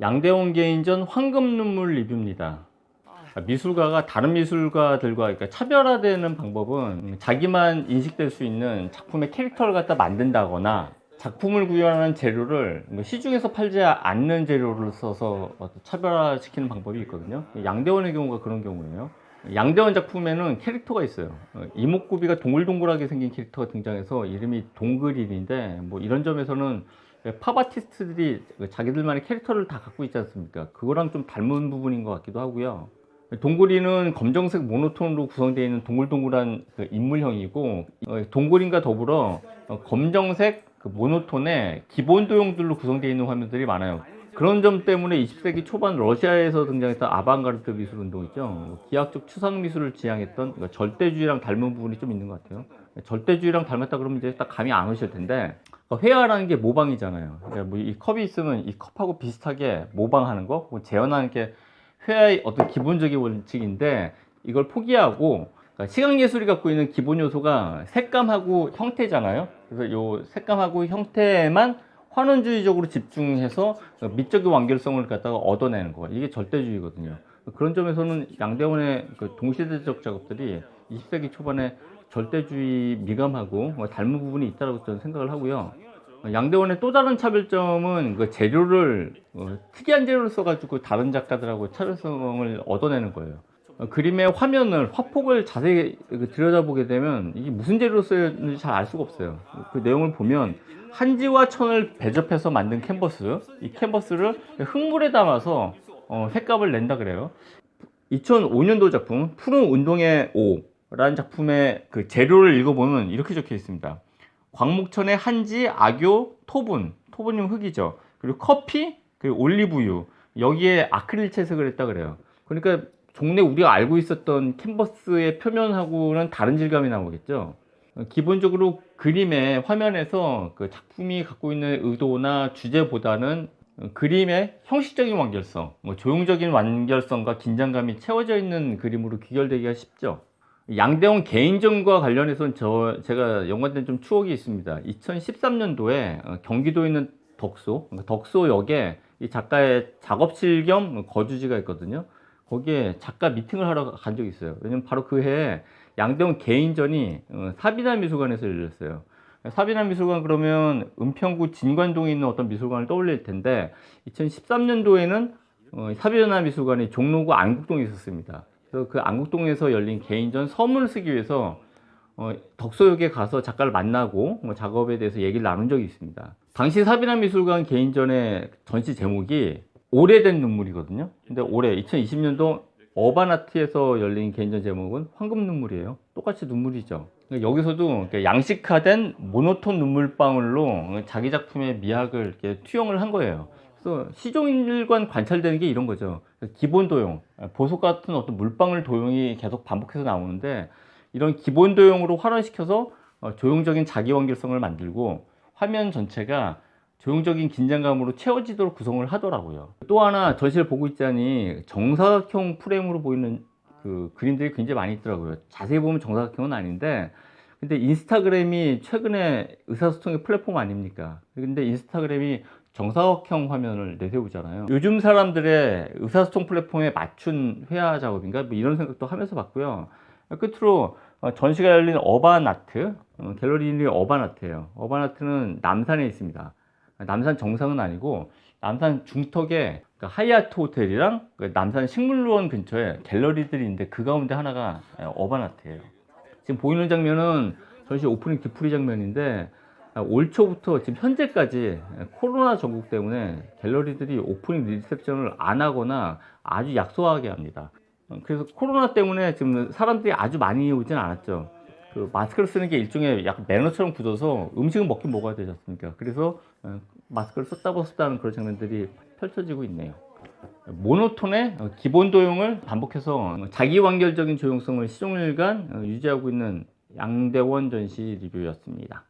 양대원 개인전 황금 눈물 리뷰입니다. 아, 미술가가 다른 미술가들과 그러니까 차별화되는 방법은 자기만 인식될 수 있는 작품의 캐릭터를 갖다 만든다거나 작품을 구현하는 재료를 뭐 시중에서 팔지 않는 재료를 써서 어떤 차별화시키는 방법이 있거든요. 양대원의 경우가 그런 경우예요. 양대원 작품에는 캐릭터가 있어요. 어, 이목구비가 동글동글하게 생긴 캐릭터가 등장해서 이름이 동글일인데 뭐 이런 점에서는 팝 아티스트들이 자기들만의 캐릭터를 다 갖고 있지 않습니까? 그거랑 좀 닮은 부분인 것 같기도 하고요. 동굴이는 검정색 모노톤으로 구성되어 있는 동글동글한 그 인물형이고 어, 동굴인과 더불어 어, 검정색 그 모노톤의 기본 도형들로 구성되어 있는 화면들이 많아요. 그런 점 때문에 20세기 초반 러시아에서 등장했던 아방가르드 미술 운동 있죠. 뭐 기하학적 추상 미술을 지향했던 그러니까 절대주의랑 닮은 부분이 좀 있는 것 같아요. 절대주의랑 닮았다 그러면 이제 딱 감이 안 오실 텐데 어, 회화라는 게 모방이잖아요. 그러니까 뭐 이 컵이 있으면 이 컵하고 비슷하게 모방하는 거, 뭐 재현하는 게 회화의 어떤 기본적인 원칙인데 이걸 포기하고 그러니까 시각 예술이 갖고 있는 기본 요소가 색감하고 형태잖아요. 그래서 요 색감하고 형태에만 환원주의적으로 집중해서 미적인 완결성을 갖다가 얻어내는 거. 이게 절대주의거든요. 그런 점에서는 양대원의 그 동시대적 작업들이 20세기 초반에 절대주의 미감하고 뭐 닮은 부분이 있다고 저는 생각을 하고요. 양대원의 또 다른 차별점은 그 재료를 어, 특이한 재료를 써가지고 다른 작가들하고 차별성을 얻어내는 거예요. 어, 그림의 화면을 화폭을 자세히 그 들여다보게 되면 이게 무슨 재료로 쓰였는지 잘 알 수가 없어요. 그 내용을 보면 한지와 천을 배접해서 만든 캔버스, 이 캔버스를 흙물에 담아서 어, 색감을 낸다 그래요. 2005년도 작품 푸른 운동의 오라는 작품의 그 재료를 읽어보면 이렇게 적혀 있습니다. 광목천의 한지, 악교, 토분, 토분이면 흙이죠. 그리고 커피, 그리고 올리브유 여기에 아크릴 채색을 했다 그래요. 그러니까 종래 우리가 알고 있었던 캔버스의 표면하고는 다른 질감이 나오겠죠. 기본적으로 그림의 화면에서 그 작품이 갖고 있는 의도나 주제보다는 그림의 형식적인 완결성, 뭐 조형적인 완결성과 긴장감이 채워져 있는 그림으로 귀결되기가 쉽죠. 양대원 개인전과 관련해서는 저 제가 연관된 좀 추억이 있습니다. 2013년도에 경기도에 있는 덕소, 덕소역에 이 작가의 작업실 겸 거주지가 있거든요. 거기에 작가 미팅을 하러 간 적이 있어요. 왜냐면 바로 그 해에 양대원 개인전이 어, 사비나 미술관에서 열렸어요. 사비나 미술관 그러면 은평구 진관동에 있는 어떤 미술관을 떠올릴 텐데 2013년도에는 어, 사비나 미술관이 종로구 안국동에 있었습니다. 그래서 그 안국동에서 열린 개인전 서문을 쓰기 위해서 어, 덕소역에 가서 작가를 만나고 뭐 작업에 대해서 얘기를 나눈 적이 있습니다. 당시 사비나 미술관 개인전의 전시 제목이 오래된 눈물이거든요. 근데 올해 2020년도 어바나트에서 열린 개인전 제목은 황금 눈물이에요. 똑같이 눈물이죠. 그러니까 여기서도 양식화된 모노톤 눈물방울로 자기 작품의 미학을 이렇게 투영을 한 거예요. 그래서 시종일관 관찰되는 게 이런 거죠. 기본 도용, 보석 같은 어떤 물방울 도용이 계속 반복해서 나오는데 이런 기본 도용으로 활화시켜서 어, 조형적인 자기 완결성을 만들고 화면 전체가 조형적인 긴장감으로 채워지도록 구성을 하더라고요. 또 하나 전시를 보고 있자니 정사각형 프레임으로 보이는 그 그림들이 굉장히 많이 있더라고요. 자세히 보면 정사각형은 아닌데 근데 인스타그램이 최근에 의사소통의 플랫폼 아닙니까? 근데 인스타그램이 정사각형 화면을 내세우잖아요. 요즘 사람들의 의사소통 플랫폼에 맞춘 회화 작업인가? 뭐 이런 생각도 하면서 봤고요. 끝으로 어, 전시가 열린 어반 아트, 어, 갤러리 이름이 어반 아트예요. 어반 아트는 남산에 있습니다. 남산 정상은 아니고 남산 중턱에 그 하이아트 호텔이랑 그 남산 식물원 근처에 갤러리들이 있는데 그 가운데 하나가 어반아트예요. 지금 보이는 장면은 전시 오프닝 뒤풀이 장면인데 올 초부터 지금 현재까지 코로나 전국 때문에 갤러리들이 오프닝 리셉션을 안 하거나 아주 약소하게 합니다. 그래서 코로나 때문에 지금 사람들이 아주 많이 오진 않았죠. 그 마스크를 쓰는 게 일종의 약간 매너처럼 굳어서 음식은 먹긴 먹어야 되지 않습니까? 그래서 어, 마스크를 썼다 벗었다는 그런 장면들이 펼쳐지고 있네요. 모노톤의 기본 도용을 반복해서 자기 완결적인 조형성을 시종일관 유지하고 있는 양대원 전시 리뷰였습니다.